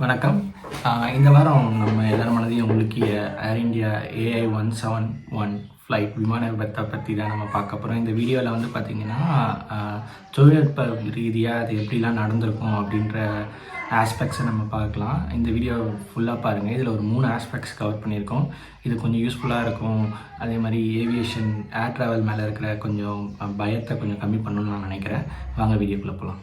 வணக்கம். இந்த வாரம் நம்ம எல்லார் மனதையும் உலுக்கிய Air India AI one seven one flight விமான விபத்தை பற்றி தான் நம்ம பார்க்க போகிறோம் இந்த வீடியோவில் வந்து பார்த்திங்கன்னா தொழில்நுட்ப ரீதியாக அது எப்படிலாம் நடந்திருக்கும் அப்படின்ற ஆஸ்பெக்ட்ஸை நம்ம பார்க்கலாம். இந்த வீடியோ ஃபுல்லாக பாருங்கள் இதில் ஒரு மூணு ஆஸ்பெக்ட்ஸ் கவர் பண்ணியிருக்கோம். இது கொஞ்சம் யூஸ்ஃபுல்லாக இருக்கும். அதே மாதிரி ஏவியேஷன் ஏர் ட்ராவல் மேலே இருக்கிற கொஞ்சம் பயத்தை கொஞ்சம் கம்மி பண்ணணும்னு நான் நினைக்கிறேன். வாங்க வீடியோக்குள்ளே போகலாம்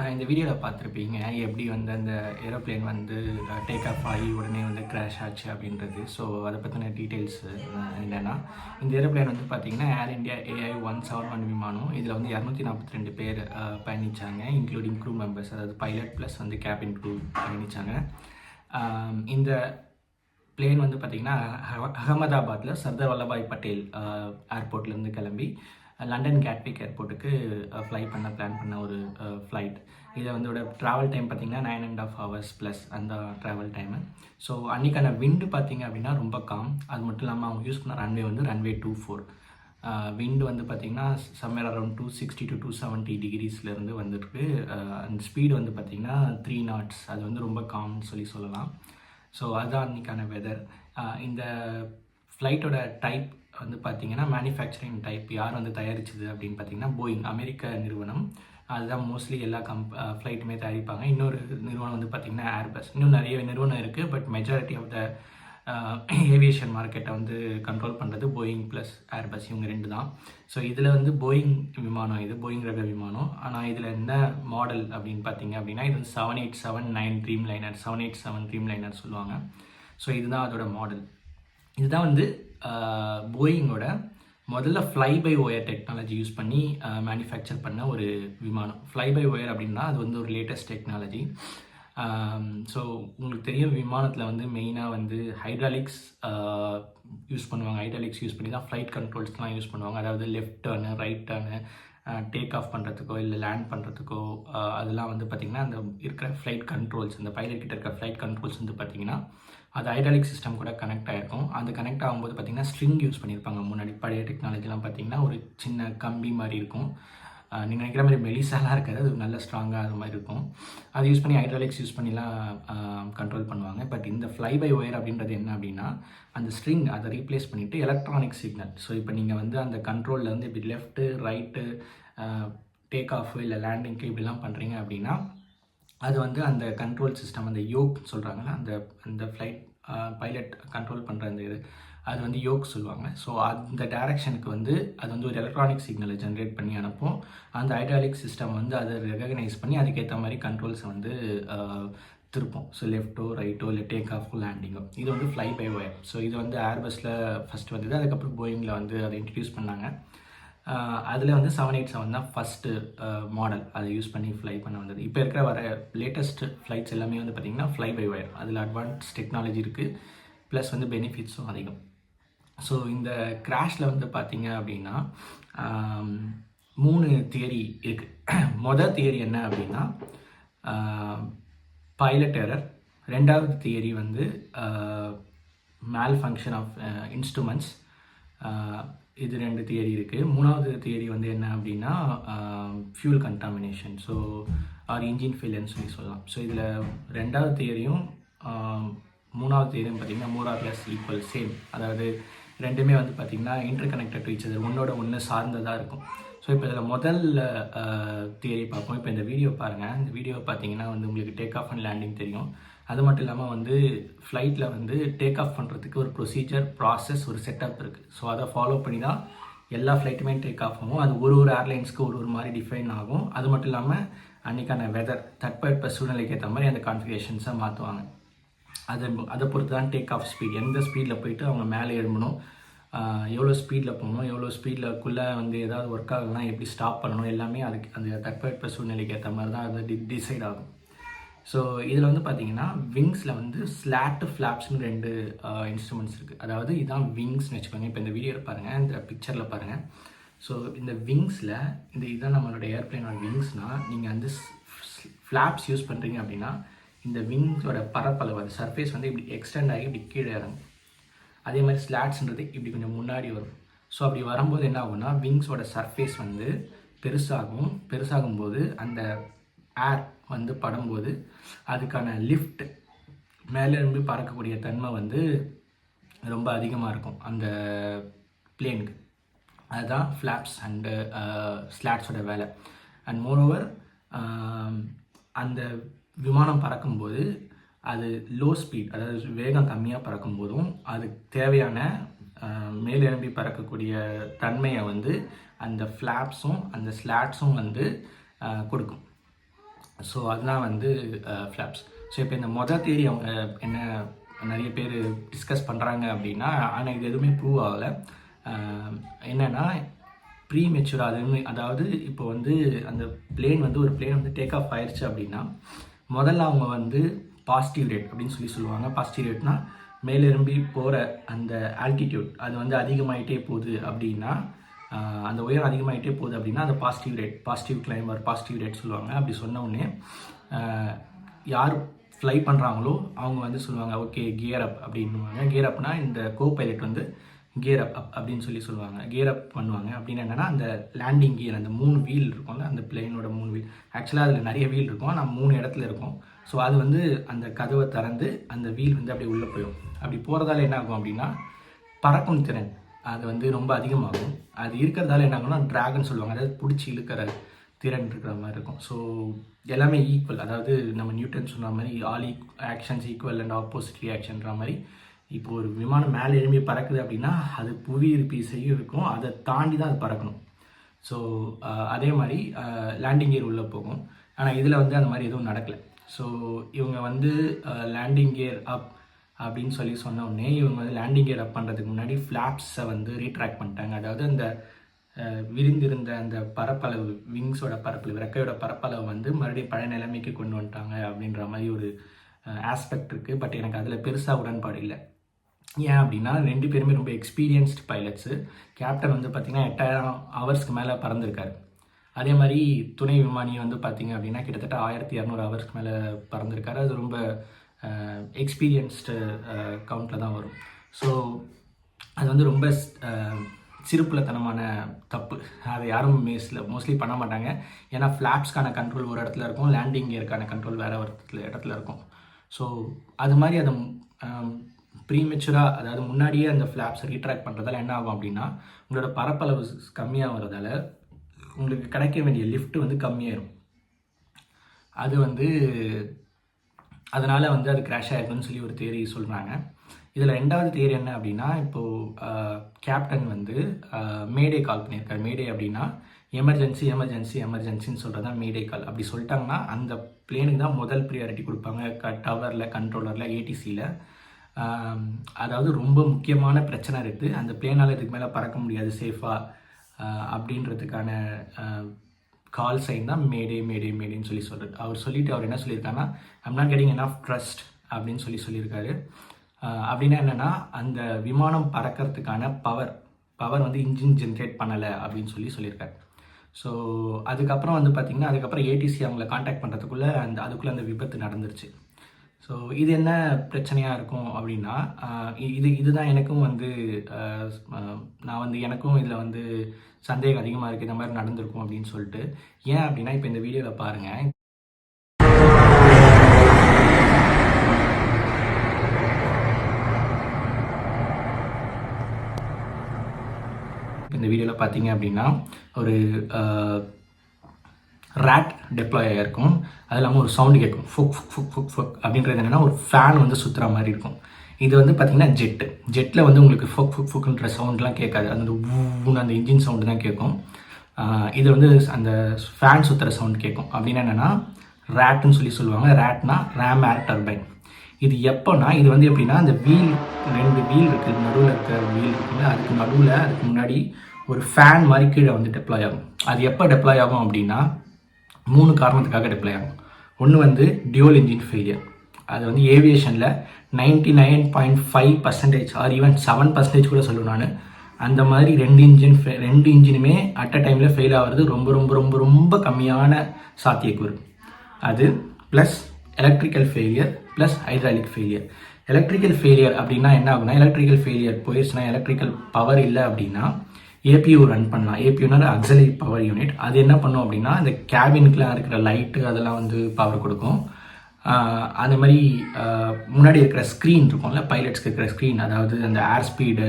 ஆஹ் இந்த வீடியோவில் பார்த்துருப்பீங்க. எப்படி வந்து அந்த ஏரோப்ளேன் வந்து டேக் ஆஃப் ஆகி உடனே வந்து கிராஷ் ஆச்சு அப்படின்றது. ஸோ அதை பற்றின டீட்டெயில்ஸ் என்னென்னா இந்த ஏரோப்ளேன் வந்து பார்த்தீங்கன்னா Air India AI one seven one விமானம். இதில் வந்து இரநூத்தி நாற்பத்தி ரெண்டு பேர் பயணித்தாங்க பயணிச்சாங்க இன்க்ளூடிங் க்ரூ மெம்பர்ஸ் அதாவது பைலட் ப்ளஸ் வந்து கேபின் க்ரூ பயணிச்சாங்க. இந்த பிளேன் வந்து பார்த்திங்கன்னா அகமதாபாத்தில் சர்தார் வல்லபாய் பட்டேல் ஏர்போர்ட்லேருந்து கிளம்பி லண்டன் கேட்விக் ஏர்போர்ட்டுக்கு ஃப்ளை பண்ண பிளான் பண்ண ஒரு ஃப்ளைட் இதை வந்து ட்ராவல் டைம் பார்த்திங்கன்னா nine and half hours plus அந்த ட்ராவல் டைமு ஸோ அன்றைக்கான விண்டு பார்த்திங்க அப்படின்னா ரொம்ப காம் அது மட்டும் இல்லாமல் அவங்க யூஸ் பண்ண ரன்வே வந்து ரன்வே டூ ஃபோர் விண்டு வந்து பார்த்திங்கன்னா summer around two sixty to two seventy டிகிரிஸ்லேருந்து வந்துருக்கு. அந்த ஸ்பீடு வந்து பார்த்திங்கன்னா த்ரீ நாட்ஸ் அது வந்து ரொம்ப காம்னு சொல்லி சொல்லலாம். ஸோ அதுதான் அன்றைக்கான வெதர் இந்த ஃப்ளைட்டோட டைப் வந்து பார்த்தீங்கன்னா மேனுஃபேக்சரிங் டைப் யார் வந்து தயாரிச்சது அப்படின்னு பார்த்தீங்கன்னா போயிங் அமெரிக்க நிறுவனம். அதுதான் மோஸ்ட்லி எல்லா கம்ப் ஃப்ளைட்டுமே தயாரிப்பாங்க. இன்னொரு நிறுவனம் வந்து பார்த்திங்கன்னா ஏர்பஸ் இன்னும் நிறைய நிறுவனம் இருக்குது but majority of the aviation மார்க்கெட்டை வந்து கண்ட்ரோல் பண்ணுறது போயிங் ப்ளஸ் ஏர்பஸ் இவங்க ரெண்டு தான். ஸோ இதில் வந்து போயிங் விமானம் இது போயிங் ரக விமானம். ஆனால் இதில் என்ன மாடல் அப்படின்னு பார்த்தீங்க அப்படின்னா இது வந்து seven eight seven nine Dreamliner seven eight seven Dreamliner சொல்லுவாங்க. ஸோ இதுதான் அதோட மாடல் இதுதான் வந்து போயிங்கோட முதல்ல fly by wire technology use பண்ணி மேனுஃபேக்சர் பண்ண ஒரு விமானம். ஃப்ளை பை ஒயர் அப்படின்னா அது வந்து ஒரு லேட்டஸ்ட் டெக்னாலஜி ஸோ உங்களுக்கு தெரியும் விமானத்தில் வந்து மெயினாக வந்து ஹைட்ராலிக்ஸ் யூஸ் பண்ணுவாங்க. ஹைட்ராலிக்ஸ் யூஸ் பண்ணி தான் ஃப்ளைட் கண்ட்ரோல்ஸ்லாம் யூஸ் பண்ணுவாங்க. அதாவது left turn right turn take off பண்ணுறதுக்கோ இல்லை லேண்ட் பண்ணுறதுக்கோ அதெல்லாம் வந்து பார்த்திங்கன்னா அந்த இருக்கிற ஃப்ளைட் கண்ட்ரோல்ஸ் இந்த பைலட் கிட்ட இருக்கிற ஃப்ளைட் கண்ட்ரோல்ஸ் வந்து பார்த்திங்கன்னா அது ஹைட்ராலிக் சிஸ்டம் கூட கனெக்ட் ஆகிருக்கும் அந்த கனெக்ட் ஆகும்போது பார்த்திங்கன்னா ஸ்ட்ரிங் யூஸ் பண்ணியிருப்பாங்க முன்னாடி பழைய டெக்னாலஜிலாம் பார்த்திங்கன்னா ஒரு சின்ன கம்பி மாதிரி இருக்கும். நீங்கள் நினைக்கிற மாதிரி மெலிசாலாம் இருக்காது. அது நல்ல ஸ்ட்ராங்காக அது மாதிரி இருக்கும். அது யூஸ் பண்ணி ஹைட்ராலிக்ஸ் யூஸ் பண்ணிலாம் கண்ட்ரோல் பண்ணுவாங்க. பட் இந்த ஃப்ளை பை ஒயர் அப்படின்றது என்ன அப்படின்னா அந்த ஸ்ட்ரிங் அதை ரீப்ளேஸ் பண்ணிவிட்டு எலக்ட்ரானிக் சிக்னல் ஸோ இப்போ நீங்கள் வந்து அந்த கண்ட்ரோலில் வந்து இப்படி லெஃப்ட்டு ரைட்டு டேக் ஆஃப் இல்லை லேண்டிங்க்கு இப்படிலாம் பண்ணுறீங்க அப்படின்னா அது வந்து அந்த கண்ட்ரோல் சிஸ்டம் அந்த யோக் சொல்கிறாங்கல்ல அந்த அந்த ஃப்ளைட் பைலட் கண்ட்ரோல் பண்ணுற அந்த இது அது வந்து யோக் சொல்லுவாங்க. ஸோ அந்த டைரக்ஷனுக்கு வந்து அது வந்து ஒரு எலக்ட்ரானிக் சிக்னலை ஜென்ரேட் பண்ணி அனுப்பும். அந்த ஹைட்ராலிக் சிஸ்டம் வந்து அதை ரெகக்னைஸ் பண்ணி அதுக்கேற்ற மாதிரி கண்ட்ரோல்ஸை வந்து திருப்போம். ஸோ லெஃப்ட்டோ ரைட்டோ இல்லை டேக் ஆஃபோ லேண்டிங்கோ இது வந்து ஃப்ளை பை ஒயர் ஸோ இது வந்து ஏர்பஸில் ஃபஸ்ட் வந்தது. அதுக்கப்புறம் போயிங்கில் வந்து அதை இன்ட்ரடியூஸ் பண்ணாங்க. அதில் வந்து செவன் எயிட் செவன் தான் ஃபஸ்ட்டு மாடல் அதை யூஸ் பண்ணி ஃப்ளை பண்ண வந்தது. இப்போ இருக்கிற வர லேட்டஸ்ட் ஃப்ளைட்ஸ் எல்லாமே வந்து பார்த்திங்கன்னா ஃப்ளை பை வயர் அதில் அட்வான்ஸ் டெக்னாலஜி இருக்குது ப்ளஸ் வந்து பெனிஃபிட்ஸும் அதிகம். ஸோ இந்த கிராஷில் வந்து பார்த்திங்க அப்படின்னா மூணு தியரி இருக்குது மொதல் தியரி என்ன அப்படின்னா பைலட் எரர் ரெண்டாவது தியரி வந்து மேல் ஃபங்க்ஷன் ஆஃப் இன்ஸ்ட்ருமெண்ட்ஸ் இது ரெண்டு தியரி இருக்குது மூணாவது தியரி வந்து என்ன அப்படின்னா fuel contamination so or engine ஃபெயிலியர்னு சொல்லி சொல்லலாம். ஸோ இதில் ரெண்டாவது தியரியும் மூணாவது தியரியும் பார்த்தீங்கன்னா more or less equal same அதாவது ரெண்டுமே வந்து பார்த்திங்கன்னா இன்டர் கனெக்டட் டு அது ஒன்றோட ஒன்று சார்ந்ததாக இருக்கும். ஸோ இப்போ இதில் முதல் தியரி பார்ப்போம். இப்போ இந்த வீடியோ பாருங்கள் இந்த வீடியோ பார்த்தீங்கன்னா வந்து உங்களுக்கு டேக் ஆஃப் அண்ட் லேண்டிங் தெரியும். அது மட்டும் இல்லாமல் வந்து ஃப்ளைட்டில் வந்து டேக் ஆஃப் பண்ணுறதுக்கு ஒரு ப்ரொசீஜர் ப்ராசஸ் ஒரு செட்டப் இருக்குது ஸோ அதை ஃபாலோ பண்ணி தான் எல்லா ஃப்ளைட்டுமே டேக் ஆஃப் ஆகும். அது ஒரு ஒரு ஏர்லைன்ஸ்க்கு ஒரு ஒரு மாதிரி டிஃபைன் ஆகும். அது மட்டும் இல்லாமல் அன்றைக்கான வெதர் தட்பவெட்ப சூழ்நிலைக்கு ஏற்ற மாதிரி அந்த கான்ஃபிகேஷன்ஸை மாற்றுவாங்க அதை அதை பொறுத்து தான் டேக் ஆஃப் ஸ்பீட் எந்த ஸ்பீடில் போயிட்டு அவங்க மேலே எழும்பணும் எவ்வளோ ஸ்பீடில் போகணும் எவ்வளோ ஸ்பீடில்க்குள்ளே வந்து ஏதாவது ஒர்க் ஆகலாம் எப்படி ஸ்டாப் பண்ணணும் எல்லாமே அதுக்கு அந்த தட்பவெட்ப சூழ்நிலைக்கு ஏற்ற மாதிரி தான் அது டி டிசைட் ஆகும். ஸோ இதில் வந்து பார்த்தீங்கன்னா விங்ஸில் வந்து ஸ்லாட்டு ஃப்ளாப்ஸ்னு ரெண்டு இன்ஸ்ட்ருமெண்ட்ஸ் இருக்குது அதாவது இதான் விங்ஸ்னு வச்சுக்கோங்க. இப்போ இந்த வீடியோவில் பாருங்கள் இந்த பிக்சரில் பாருங்கள் ஸோ இந்த விங்ஸில் இந்த இதான் நம்மளோட ஏர்ப்ளைனோட விங்ஸ்னால் நீங்கள் வந்து ஃப்ளாப்ஸ் யூஸ் பண்ணுறீங்க அப்படின்னா இந்த விங்ஸோட பரப்பளவு அது சர்ஃபேஸ் வந்து இப்படி எக்ஸ்டெண்ட் ஆகி இப்படி கீழே இறங்கும். அதே மாதிரி ஸ்லாட்ஸ்ன்றது இப்படி கொஞ்சம் முன்னாடி வரும். ஸோ அப்படி வரும்போது என்ன ஆகும்னா விங்ஸோட சர்ஃபேஸ் வந்து பெருசாகும். பெருசாகும்போது அந்த ஏர் வந்து படும்போது அதுக்கான லிஃப்ட் மேலேருந்து பறக்கக்கூடிய தன்மை வந்து ரொம்ப அதிகமாக இருக்கும் அந்த பிளேனுக்கு அதுதான் ஃப்ளாப்ஸ் அண்டு ஸ்லாட்ஸோட வேலை. அண்ட் மோரோவர் um, அந்த விமானம் பறக்கும்போது அது லோ ஸ்பீட் அதாவது வேகம் கம்மியாக பறக்கும் போதும் அதுக்கு தேவையான uh, ஆஹ், மேலெழும்பி பறக்கக்கூடிய தன்மையை வந்து அந்த ஃப்ளாப்ஸும் அந்த ஸ்லாட்ஸும் வந்து uh, கொடுக்கும். ஸோ அதெல்லாம் வந்து ஃப்ளாப்ஸ் ஸோ இப்போ இந்த மொதல் தேரி அவங்க என்ன நிறைய பேர் டிஸ்கஸ் பண்ணுறாங்க அப்படின்னா ஆனால் இது எதுவுமே ப்ரூவ் ஆகலை. என்னென்னா ப்ரீ மெச்சூர் அதுன்னு அதாவது இப்போ வந்து அந்த பிளேன் வந்து ஒரு பிளேன் வந்து டேக் ஆஃப் ஆயிடுச்சு அப்படின்னா முதல்ல அவங்க வந்து பாசிட்டிவ் ரேட் அப்படின்னு சொல்லி சொல்லுவாங்க. பாசிட்டிவ் ரேட்னா மேலெரும்பி போகிற அந்த ஆல்டிடியூட் அது வந்து அதிகமாகிட்டே போகுது அப்படின்னா அந்த உயரம் அதிகமாகிட்டே போகுது அப்படின்னா அந்த positive rate positive climber positive rate சொல்லுவாங்க. அப்படி சொன்ன உடனே யார் ஃப்ளை பண்ணுறாங்களோ அவங்க வந்து சொல்லுவாங்க ஓகே கியர் அப் அப்படின்னுவாங்க. கியர் அப்னா இந்த கோ பைலட் வந்து கியர் அப் அப் அப்படின்னு சொல்லி சொல்லுவாங்க. கியர் அப் பண்ணுவாங்க. அப்படின்னு என்னன்னா அந்த லேண்டிங் கியர் அந்த மூணு வீல் இருக்கும்ல அந்த பிளேனோட மூணு வீல் ஆக்சுவலாக அதில் நிறைய வீல் இருக்கும். ஆனால் மூணு இடத்துல இருக்கும். ஸோ அது வந்து அந்த கதவை திறந்து அந்த வீல் வந்து அப்படியே உள்ளே போயிடும். அப்படி போகிறதால என்ன ஆகும் அப்படின்னா பறக்கும் திறன். அது வந்து ரொம்ப அதிகமாகும். அது இருக்கிறதால என்ன ஆகும்னா டிராகன் சொல்லுவாங்க. அதாவது பிடிச்சி இழுக்கிற திறன் இருக்கிற மாதிரி இருக்கும். ஸோ எல்லாமே ஈக்குவல் அதாவது நம்ம நியூட்டன் சொன்ன மாதிரி all each actions equal and opposite ரியாக்ஷன்ற மாதிரி இப்போ ஒரு விமானம் மேலே எழும்பி பறக்குது அப்படின்னா அது புவி இருப்பீசையும் இருக்கும். அதை தாண்டி தான் அது பறக்கணும். ஸோ அதே மாதிரி லேண்டிங் கியர் உள்ளே போகும். ஆனால் இதில் வந்து அந்த மாதிரி எதுவும் நடக்கலை. ஸோ இவங்க வந்து லேண்டிங் கியர் அப் அப்படின்னு சொல்லி சொன்ன உடனே இவங்க வந்து லேண்டிங் கியர் அப் பண்ணுறதுக்கு முன்னாடி ஃப்ளாப்ஸை வந்து ரீட்ராக்ட் பண்ணிட்டாங்க. அதாவது அந்த விரிந்திருந்த அந்த பரப்பளவு விங்ஸோட பரப்பளவு ரெக்கையோட பரப்பளவு வந்து மறுபடியும் பழைய நிலைமைக்கு கொண்டு வந்துட்டாங்க அப்படின்ற மாதிரி ஒரு ஆஸ்பெக்ட் இருக்குது பட் எனக்கு அதில் பெருசாக உடன்பாடு இல்லை. ஏன் அப்படின்னா ரெண்டு பேருமே ரொம்ப எக்ஸ்பீரியன்ஸ்டு பைலட்ஸு கேப்டன் வந்து பார்த்திங்கன்னா எட்டாயிரம் ஹவர்ஸ்க்கு மேலே பறந்துருக்காரு. அதே மாதிரி துணை விமானி வந்து பார்த்தீங்க அப்படின்னா கிட்டத்தட்ட ஆயிரத்தி இரநூறு ஹவர்ஸ்க்கு மேலே பறந்துருக்காரு. அது ரொம்ப Uh, எக்ஸ்பீரியன்ஸ்டு கவுண்டில் uh, தான் வரும். ஸோ அது வந்து ரொம்ப uh, சிறுப்புலத்தனமான தப்பு. அதை யாரும் மேஸில் மோஸ்ட்லி பண்ண மாட்டாங்க. ஏன்னா ஃப்ளாப்ஸ்க்கான கண்ட்ரோல் ஒரு இடத்துல இருக்கும் லேண்டிங் கியருக்கான கண்ட்ரோல் வேறு ஒரு இடத்துல இடத்துல இருக்கும். ஸோ அது மாதிரி அதை um, ப்ரீமெச்சுராக அதாவது முன்னாடியே அந்த ஃப்ளாப்ஸை ரீட்ராக்ட் பண்ணுறதால என்ன ஆகும் அப்படின்னா உங்களோட பரப்பளவு கம்மியாக வரதால உங்களுக்கு கிடைக்க வேண்டிய லிஃப்ட் வந்து கம்மியாயிரும். அது வந்து அதனால் வந்து அது கிராஷ் ஆகிருக்குன்னு சொல்லி ஒரு தேரி சொல்கிறாங்க இதில் ரெண்டாவது தேரி என்ன அப்படின்னா இப்போது கேப்டன் வந்து மேடே கால் பண்ணியிருக்காரு. மேடே அப்படின்னா எமர்ஜென்சி எமர்ஜென்சி எமர்ஜென்சின்னு சொல்கிறது தான் மேடே கால் அப்படி சொல்லிட்டாங்கன்னா அந்த பிளேனுக்கு தான் முதல் ப்ரியாரிட்டி கொடுப்பாங்க. க டவரில் கண்ட்ரோலரில் ஏடிசியில் அதாவது ரொம்ப முக்கியமான பிரச்சனை இருக்குது அந்த பிளேனால் இதுக்கு மேலே பறக்க முடியாது சேஃபாக அப்படின்றதுக்கான கால் சைன் தான் மேடே மேடே மேடேன்னு சொல்லி சொல்கிறது அவர் சொல்லிட்டு அவர் என்ன சொல்லியிருக்காருன்னா I'm not getting of trust அப்படின்னு சொல்லி சொல்லியிருக்காரு. அப்படின்னா என்னென்னா அந்த விமானம் பறக்கிறதுக்கான பவர் பவர் வந்து இன்ஜின் ஜென்ரேட் பண்ணலை அப்படின்னு சொல்லி சொல்லியிருக்காரு. ஸோ அதுக்கப்புறம் வந்து பார்த்திங்கன்னா அதுக்கப்புறம் ஏடிசி அவங்கள காண்டாக்ட் பண்ணுறதுக்குள்ளே அந்த அதுக்குள்ளே அந்த விபத்து நடந்துருச்சு. ஸோ இது என்ன பிரச்சனையாக இருக்கும் அப்படின்னா இது இதுதான் எனக்கும் வந்து நான் வந்து எனக்கும் இதில் வந்து சந்தேகம் அதிகமாக இருக்குது இந்த மாதிரி நடந்திருக்கும் அப்படின்னு சொல்லிட்டு. ஏன் அப்படின்னா இப்போ இந்த வீடியோவில் பாருங்கள் இந்த வீடியோவில் பார்த்தீங்க அப்படின்னா ஒரு ரேட் டெப்ளாய் ஆகிருக்கும் அது இல்லாமல் ஒரு சவுண்டு கேட்கும். ஃபுக் ஃபுக் ஃபுக் ஃபுக் ஃபுக் அப்படின்றது என்னென்னா ஒரு ஃபேன் வந்து சுற்றுற மாதிரி இருக்கும். இது வந்து பார்த்திங்கன்னா ஜெட்டு ஜெட்டில் வந்து உங்களுக்கு ஃபுக் ஃபுக் ஃபுக்குன்ற சவுண்ட்லாம் கேட்காது. அந்த ஊன்னு அந்த இன்ஜின் சவுண்டு தான் கேட்கும். இது வந்து அந்த ஃபேன் சுற்றுற சவுண்ட் கேட்கும். அப்படின்னா என்னென்னா ரேட்டுன்னு சொல்லி சொல்லுவாங்க. ரேட்னா ரேம் ஏர் டர்பைன் இது எப்போனா இது வந்து எப்படின்னா அந்த வீல் ரெண்டு வீல் இருக்குது நடுவில் இருக்கிற வீல் இருக்குல்ல அதுக்கு நடுவில் அதுக்கு முன்னாடி ஒரு ஃபேன் மாதிரி கீழே வந்து டெப்ளாய் ஆகும். அது எப்போ டெப்ளாய் ஆகும் அப்படின்னா மூணு காரணத்துக்காக டிப்ளை ஆகும் ஒன்று வந்து டியூல் இன்ஜின் ஃபெயிலியர் அது வந்து ஏவியேஷனில் ninety nine point five percentage or even seven percentage கூட சொல்லுவேன் நான். அந்த மாதிரி ரெண்டு இன்ஜின் ரெண்டு இன்ஜினுமே அட் அ டைமில் ஃபெயில் ஆகிறது ரொம்ப ரொம்ப ரொம்ப ரொம்ப கம்மியான சாத்தியக்கூறு. அது plus electrical failure plus hydraulic failure electrical failure அப்படின்னா என்ன ஆகுனா எலக்ட்ரிக்கல் ஃபெயிலியர் போயிடுச்சுன்னா எலக்ட்ரிக்கல் பவர் இல்லை அப்படின்னா ஏபியூ ரன் பண்ணலாம். ஏபியூனா அக்சலி பவர் யூனிட் அது என்ன பண்ணும் அப்படின்னா இந்த கேபினுக்குலாம் இருக்கிற லைட்டு அதெல்லாம் வந்து பவர் கொடுக்கும். அந்த மாதிரி முன்னாடி இருக்கிற ஸ்க்ரீன் இருக்கும்ல பைலட்ஸ்க்கு இருக்கிற ஸ்க்ரீன் அதாவது அந்த air speed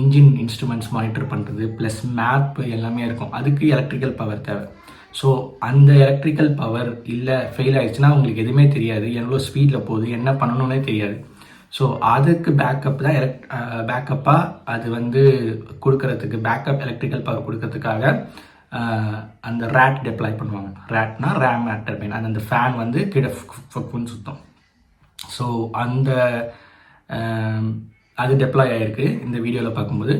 engine instruments monitor பண்ணுறது ப்ளஸ் மேப்பு எல்லாமே இருக்கும். அதுக்கு எலக்ட்ரிக்கல் பவர் தேவை. ஸோ அந்த எலக்ட்ரிக்கல் பவர் இல்லை ஃபெயில் ஆயிடுச்சுன்னா உங்களுக்கு எதுவுமே தெரியாது. எவ்வளோ ஸ்பீடில் போகுது என்ன பண்ணணும்னே தெரியாது. ஸோ அதுக்கு பேக்கப் தான் எலக்ட் பேக்கப்பாக அது வந்து கொடுக்கறதுக்கு பேக்கப் எலக்ட்ரிக்கல் பவர் கொடுக்கறதுக்காக அந்த ரேட் டெப்ளாய் பண்ணுவாங்க. ரேட்னா ரேம் டர்பைன் அந்த அந்த ஃபேன் வந்து கீழே ஃபுக்குன்னு சுத்தம். ஸோ அந்த அது டெப்ளாய் ஆகிருக்கு இந்த வீடியோவில் பார்க்கும்போது.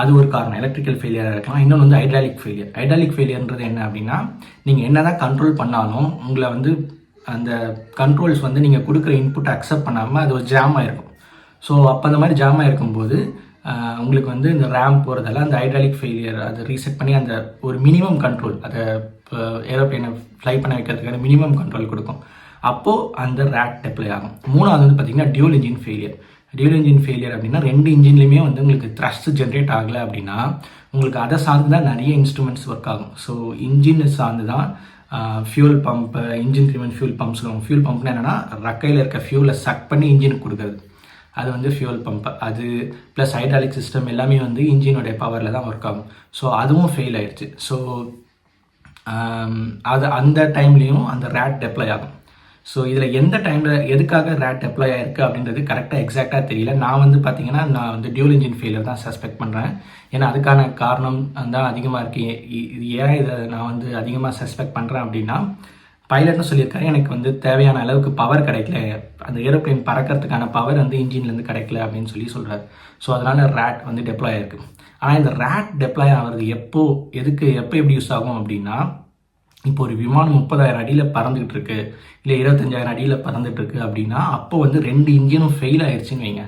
அது ஒரு காரணம். எலக்ட்ரிக்கல் ஃபெயிலியராக இருக்கலாம். இன்னொன்று வந்து ஹைட்ராலிக் ஃபெயிலியர் ஹைட்ராலிக் ஃபெயிலியர்ன்றது என்ன அப்படின்னா நீங்கள் என்ன தான் கண்ட்ரோல் பண்ணாலும் உங்களை வந்து அந்த கண்ட்ரோல்ஸ் வந்து நீங்கள் கொடுக்குற இன்புட் அக்செப்ட் பண்ணாமல் அது ஒரு ஜாம் ஆகிருக்கும் ஸோ அப்போ அந்த மாதிரி ஜாம் ஆகிருக்கும்போது உங்களுக்கு வந்து இந்த ரேம் போகிறதால அந்த ஹைட்ராலிக் ஃபெயிலியர் அதை ரீசெட் பண்ணி அந்த ஒரு மினிமம் கண்ட்ரோல் அதை ஏரோப்ளைனை ஃப்ளை பண்ண வைக்கிறதுக்கான மினிமம் கண்ட்ரோல் கொடுக்கும். அப்போது அந்த ரேட் டெப்ளை ஆகும். மூணாவது வந்து பார்த்தீங்கன்னா dual engine failure dual engine failure அப்படின்னா ரெண்டு இன்ஜின்லையுமே வந்து உங்களுக்கு த்ரஸ்ட் ஜென்ரேட் ஆகலை அப்படின்னா உங்களுக்கு அதை சார்ந்து தான் நிறைய இன்ஸ்ட்ருமெண்ட்ஸ் ஒர்க் ஆகும். ஸோ இன்ஜின் சார்ந்து தான் fuel pump engine driven fuel pump சொல்லுவாங்க. ஃபியூல் பம்ப்னா என்னென்னா ரக்கையில் இருக்க ஃபியூலை சக் பண்ணி இன்ஜினுக்கு கொடுக்குறது. அது வந்து ஃபியூல் பம்ப் அது ப்ளஸ் ஹைட்ராலிக் சிஸ்டம் எல்லாமே வந்து இன்ஜினுடைய பவரில் தான் ஒர்க் ஆகும். ஸோ அதுவும் ஃபெயில் ஆயிடுச்சு. ஸோ அது அந்த டைம்லேயும் அந்த ரேட் டெப்ளை ஆகும். ஸோ இதில் எந்த டைமில் எதுக்காக ரேட் அப்ளை ஆயிருக்கு அப்படின்றது கரெக்டாக எக்ஸாக்டாக தெரியல. நான் வந்து பார்த்தீங்கன்னா நான் வந்து டியூல் இன்ஜின் ஃபெயிலியர் தான் சஸ்பெக்ட் பண்ணுறேன் ஏன்னா அதுக்கான காரணம் தான் அதிகமாக இருக்குது இது ஏன் இதை நான் வந்து அதிகமாக சஸ்பெக்ட் பண்ணுறேன் அப்படின்னா பைலட்னு சொல்லியிருக்காரு எனக்கு வந்து தேவையான அளவுக்கு பவர் கிடைக்கல. அந்த ஏரோப்ளேன் பறக்கிறதுக்கான பவர் வந்து இன்ஜின்லேருந்து கிடைக்கல அப்படின்னு சொல்லி சொல்கிறார் ஸோ அதனால் ரேட் வந்து டெப்ளாய் ஆயிருக்கு. ஆனால் இந்த ரேட் டெப்ளாய் ஆகிறது எப்போ எதுக்கு எப்போ எப்படி யூஸ் ஆகும் அப்படின்னா இப்போ ஒரு விமானம் முப்பதாயிரம் அடியில் பறந்துகிட்டு இருக்கு இல்லை இருபத்தஞ்சாயிரம் அடியில் பறந்துட்டு இருக்கு அப்படின்னா அப்போ வந்து ரெண்டு இன்ஜினும் ஃபெயில் ஆயிடுச்சுன்னு வைங்க.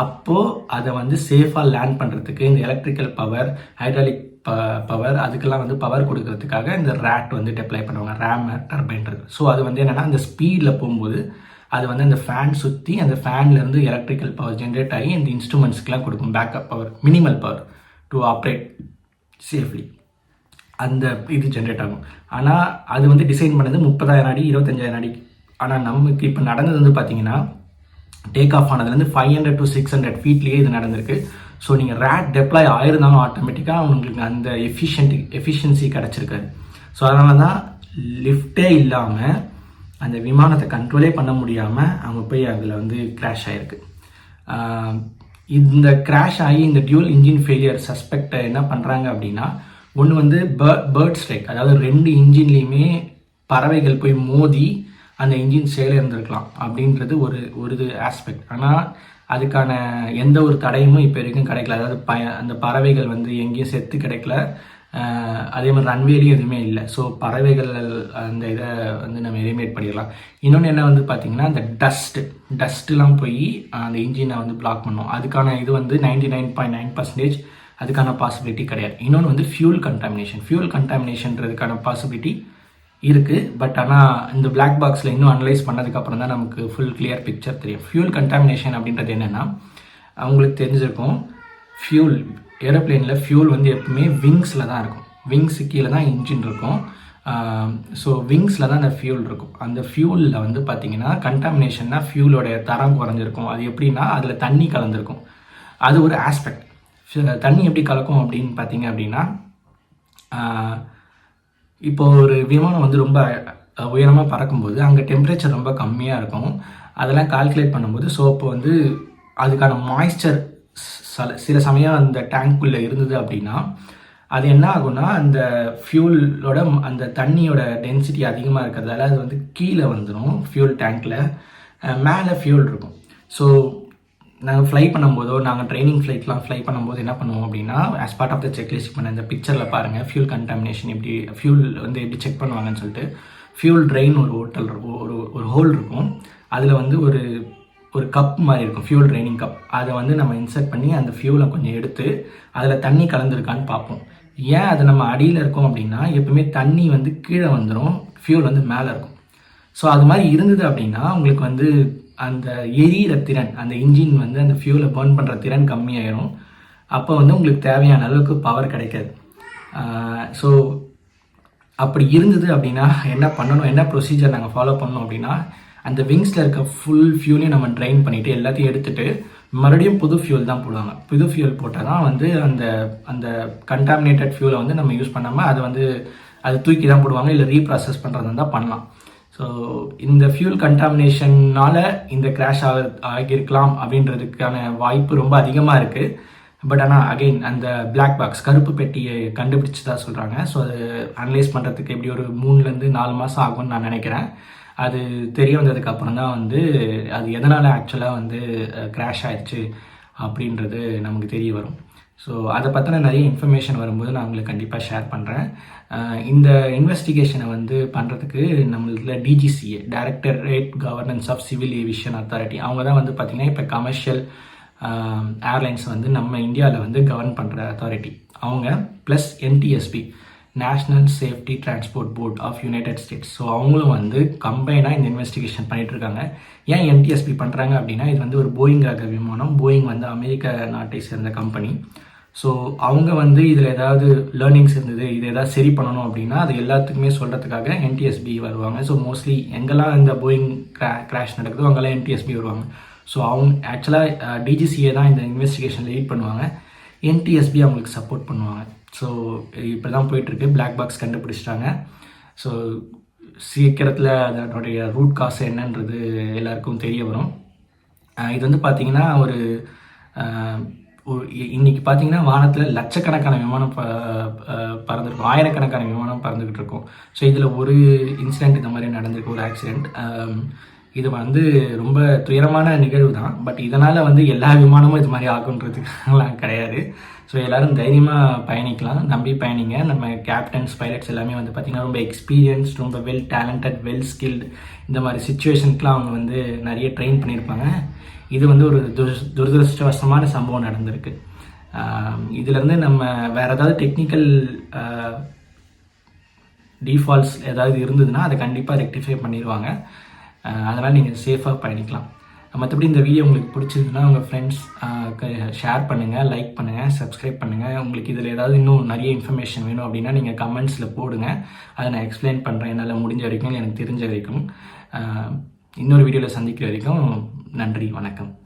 அப்போது அதை வந்து சேஃபாக லேண்ட் பண்ணுறதுக்கு இந்த எலக்ட்ரிக்கல் பவர் ஹைட்ராலிக் ப பவர் அதுக்கெல்லாம் வந்து பவர் கொடுக்கறதுக்காக இந்த ரேட் வந்து டெப்ளை பண்ணுவாங்க. ரேம் டர்பைன்றது ஸோ அது வந்து என்னென்னா அந்த ஸ்பீடில் போகும்போது அது வந்து அந்த ஃபேன் சுற்றி அந்த ஃபேன்லேருந்து எலக்ட்ரிக்கல் பவர் ஜென்ரேட் ஆகி இந்த இன்ஸ்ட்ருமெண்ட்ஸ்க்குலாம் கொடுக்கும் backup power minimal power to operate safely அந்த இது ஜென்ரேட் ஆகும். ஆனால் அது வந்து டிசைன் பண்ணது முப்பதாயிரம் அடி இருபத்தஞ்சாயிரம் அடி. ஆனால் நமக்கு இப்போ நடந்தது வந்து பார்த்தீங்கன்னா take off ஆனதுலேருந்து five hundred to six hundred ஃபீட்லேயே இது நடந்திருக்கு. ஸோ நீங்கள் ரேட் டெப்ளாய் ஆயிருந்தாலும் ஆட்டோமேட்டிக்காக உங்களுக்கு அந்த எஃபிஷியன்ட் எஃபிஷியன்சி கிடச்சிருக்காரு ஸோ அதனால தான் லிஃப்டே இல்லாமல் அந்த விமானத்தை கண்ட்ரோலே பண்ண முடியாமல் அவங்க போய் அதில் வந்து கிராஷ் ஆகிருக்கு இந்த கிராஷ் ஆகி இந்த டியூல் இன்ஜின் ஃபெயிலியர் சஸ்பெக்டை என்ன பண்ணுறாங்க அப்படின்னா ஒன்று வந்து பேர்ட் ஸ்ட்ரைக் அதாவது ரெண்டு இன்ஜின்லேயுமே பறவைகள் போய் மோதி அந்த இன்ஜின் செயல் இருந்திருக்கலாம் அப்படின்றது ஒரு ஒரு இது ஆஸ்பெக்ட் ஆனால் அதுக்கான எந்த ஒரு தடையுமே இப்போ வரைக்கும் கிடைக்கல. அதாவது ப அந்த பறவைகள் வந்து எங்கேயும் செத்து கிடைக்கல. அதே மாதிரி ரன்வேலையும் எதுவுமே இல்லை. ஸோ பறவைகள் அந்த இதை வந்து நம்ம எலிமினேட் பண்ணிடலாம். இன்னொன்று என்ன வந்து பார்த்தீங்கன்னா அந்த டஸ்ட்டு டஸ்ட்டுலாம் போய் அந்த இன்ஜினை வந்து பிளாக் பண்ணும். அதுக்கான இது வந்து ninety nine point nine percentage அதுக்கான பாசிபிலிட்டி கிடையாது. இன்னொன்று வந்து ஃபியூல் கண்டாமினேஷன் ஃபியூல் கண்டாமினேஷன்றதுக்கான பாசிபிலிட்டி இருக்குது பட் ஆனால் இந்த பிளாக் பாக்ஸில் இன்னும் அனலைஸ் பண்ணதுக்கப்புறம் தான் நமக்கு ஃபுல் கிளியர் பிக்சர் தெரியும். ஃபியூல் கண்டாமினேஷன் அப்படின்றது என்னென்னா அவங்களுக்கு தெரிஞ்சிருக்கும் ஃபியூல் ஏரோப்ளேனில் ஃபியூல் வந்து எப்பவுமே விங்ஸில் தான் இருக்கும். விங்ஸு கீழே தான் இன்ஜின் இருக்கும். ஸோ விங்ஸில் தான் அந்த ஃபியூல் இருக்கும். அந்த ஃபியூலில் வந்து பார்த்தீங்கன்னா கண்டாமினேஷன்னா ஃபியூலோடைய தரம் குறைஞ்சிருக்கும். அது எப்படின்னா அதில் தண்ணி கலந்துருக்கும். அது ஒரு ஆஸ்பெக்ட் தண்ணி எப்படி கலக்கும் அப்படின்னு பார்த்தீங்க அப்படின்னா இப்போது இப்போ ஒரு விமானம் வந்து ரொம்ப உயரமாக பறக்கும்போது அங்கே டெம்பரேச்சர் ரொம்ப கம்மியாக இருக்கும். அதெல்லாம் கால்குலேட் பண்ணும்போது ஸோ இப்போ வந்து அதுக்கான மாய்ஸ்சர் சில சில சமயம் அந்த டேங்க்குள்ளே இருந்தது அப்படின்னா அது என்ன ஆகும்னா அந்த ஃபியூலோட அந்த தண்ணியோட டென்சிட்டி அதிகமாக இருக்கிறதால அது வந்து கீழே வந்துடும் ஃபியூல் டேங்க்கில் மேலே ஃபியூல் இருக்கும். ஸோ நாங்கள் ஃப்ளை பண்ணும்போதோ நாங்கள் ட்ரைனிங் ஃப்ளைட்லாம் ஃப்ளை பண்ணும்போது என்ன பண்ணுவோம் அப்படின்னா as part of the checklist பண்ண இந்த பிக்சரில் பாருங்கள் ஃபியூல் கண்டாமினேஷன் எப்படி ஃபியூல் வந்து எப்படி செக் பண்ணுவாங்கன்னு சொல்லிட்டு ஃபியூல் ட்ரெயின் ஒரு ஹோட்டல் இருக்கும் ஒரு ஒரு ஹோல் இருக்கும். அதில் வந்து ஒரு ஒரு கப் மாதிரி இருக்கும் ஃபியூல் ட்ரைனிங் கப் அதை வந்து நம்ம இன்சர்ட் பண்ணி அந்த ஃபியூலை கொஞ்சம் எடுத்து அதில் தண்ணி கலந்துருக்கான்னு பார்ப்போம். ஏன் அது நம்ம அடியில் இருக்கோம் அப்படின்னா எப்பவுமே தண்ணி வந்து கீழே வந்துடும் ஃபியூல் வந்து மேலே இருக்கும். ஸோ அது மாதிரி இருந்தது அப்படின்னா உங்களுக்கு வந்து அந்த எரியிற திறன் அந்த இன்ஜின் வந்து அந்த ஃபியூலை பர்ன் பண்ணுற திறன் கம்மியாயிடும் அப்போ வந்து உங்களுக்கு தேவையான அளவுக்கு பவர் கிடைக்காது. ஸோ அப்படி இருந்தது அப்படின்னா என்ன பண்ணணும் என்ன ப்ரொசீஜர் நாங்கள் ஃபாலோ பண்ணோம் அப்படின்னா அந்த விங்ஸில் இருக்க ஃபுல் ஃபியூலையும் நம்ம ட்ரைன் பண்ணிவிட்டு எல்லாத்தையும் எடுத்துகிட்டு மறுபடியும் புது ஃபியூல் தான் போடுவாங்க. புது ஃபியூல் போட்டால் தான் வந்து அந்த அந்த கண்டாமினேட்டட் ஃபியூலை வந்து நம்ம யூஸ் பண்ணாமல் அதை வந்து அது தூக்கி தான் போடுவாங்க இல்லை ரீப்ராசஸ் பண்ணுறது இருந்தால் பண்ணலாம். ஸோ இந்த ஃபியூல் கண்டாமினேஷன்னால் இந்த கிராஷ் ஆக ஆகியிருக்கலாம் அப்படின்றதுக்கான வாய்ப்பு ரொம்ப அதிகமாக இருக்குது பட் ஆனால் அகெயின் அந்த பிளாக் பாக்ஸ் கருப்பு பெட்டியை கண்டுபிடிச்சு தான் சொல்கிறாங்க ஸோ அது அனலைஸ் பண்ணுறதுக்கு எப்படி ஒரு மூணுலேருந்து நாலு மாதம் ஆகும்னு நான் நினைக்கிறேன். அது தெரிய வந்ததுக்கப்புறம் தான் வந்து அது எதனால் ஆக்சுவலாக வந்து கிராஷ் ஆயிடுச்சு அப்படின்றது நமக்கு தெரிய வரும். ஸோ அதை பற்றின நிறைய இன்ஃபர்மேஷன் வரும்போது நான் உங்களுக்கு கண்டிப்பாக ஷேர் பண்ணுறேன் இந்த இன்வெஸ்டிகேஷனை வந்து பண்ணுறதுக்கு நம்மள DGCA directorate governance of civil aviation authority அவங்க தான் வந்து பார்த்திங்கன்னா இப்போ கமர்ஷியல் ஏர்லைன்ஸ் வந்து நம்ம இந்தியாவில் வந்து கவர்ன் பண்ணுற அத்தாரிட்டி அவங்க plus NTSB national safety transport board of United States so அவங்களும் வந்து கம்பைனாக இந்த இன்வெஸ்டிகேஷன் பண்ணிட்டு இருக்காங்க. ஏன் என்டிஎஸ்பி பண்ணுறாங்க அப்படின்னா இது வந்து ஒரு போயிங் ரக விமானம். போயிங் வந்து அமெரிக்க நாட்டை சேர்ந்த கம்பெனி ஸோ அவங்க வந்து இதில் ஏதாவது லேர்னிங்ஸ் இருந்தது இது ஏதாவது சரி பண்ணணும் அப்படின்னா அது எல்லாத்துக்குமே சொல்கிறதுக்காக என்டிஎஸ்பி வருவாங்க. ஸோ மோஸ்ட்லி எங்கெல்லாம் இந்த போயிங் க்ரா கிராஷ் நடக்குதோ அங்கெல்லாம் என்டிஎஸ்பி வருவாங்க. ஸோ அவங்க ஆக்சுவலாக டிஜிசிஏ தான் இந்த இன்வெஸ்டிகேஷன் லீட் பண்ணுவாங்க. என்டிஎஸ்பி அவங்களுக்கு சப்போர்ட் பண்ணுவாங்க. ஸோ இப்போ தான் போயிட்டுருக்கு. பிளாக் பாக்ஸ் கண்டுபிடிச்சிட்டாங்க. ஸோ சீக்கிரத்தில் அதனுடைய ரூட் காசு என்னன்றது எல்லாருக்கும் தெரிய வரும். இது வந்து பார்த்திங்கன்னா ஒரு இன்னைக்கு பார்த்தீங்கன்னா வானத்தில் லட்சக்கணக்கான விமானம் ப பறந்துருக்கும். ஆயிரக்கணக்கான விமானம் பறந்துக்கிட்டு இருக்கும் ஸோ இதில் ஒரு இன்சிடெண்ட் இந்த மாதிரி நடந்திருக்கு ஒரு ஆக்சிடெண்ட் இது வந்து ரொம்ப துயரமான நிகழ்வு தான். பட் இதனால் வந்து எல்லா விமானமும் இது மாதிரி ஆகுன்றதுக்கெல்லாம் கிடையாது. ஸோ எல்லோரும் தைரியமாக பயணிக்கலாம். நம்பி பயணிங்க. நம்ம கேப்டன்ஸ் பைலட்ஸ் எல்லாமே வந்து பார்த்திங்கன்னா ரொம்ப எக்ஸ்பீரியன்ஸ் ரொம்ப வெல் டேலண்டட் வெல் ஸ்கில்டு இந்த மாதிரி சுச்சுவேஷனுக்குலாம் அவங்க வந்து நிறைய ட்ரெயின் பண்ணியிருப்பாங்க. இது வந்து ஒரு துர் துரதிருஷ்டவசமான சம்பவம் நடந்திருக்கு. இதுலேருந்து நம்ம வேறு ஏதாவது டெக்னிக்கல் டீஃபால்ட்ஸ் ஏதாவது இருந்ததுன்னா அதை கண்டிப்பாக ரெக்டிஃபை பண்ணிடுவாங்க அதனால் நீங்கள் சேஃபாக பயணிக்கலாம். மற்றபடி இந்த வீடியோ உங்களுக்கு பிடிச்சிருந்துன்னா உங்கள் ஃப்ரெண்ட்ஸ் ஷேர் பண்ணுங்கள் லைக் பண்ணுங்கள் சப்ஸ்கிரைப் பண்ணுங்கள் உங்களுக்கு இதில் ஏதாவது இன்னும் நிறைய இன்ஃபர்மேஷன் வேணும் அப்படின்னா நீங்கள் கமெண்ட்ஸில் போடுங்க. அதை நான் எக்ஸ்பிளைன் பண்ணுறேன் என்னால் முடிஞ்ச வரைக்கும் எனக்கு தெரிஞ்ச வரைக்கும். இன்னொரு வீடியோவில் சந்திக்கிற வரைக்கும் நன்றி வணக்கம்.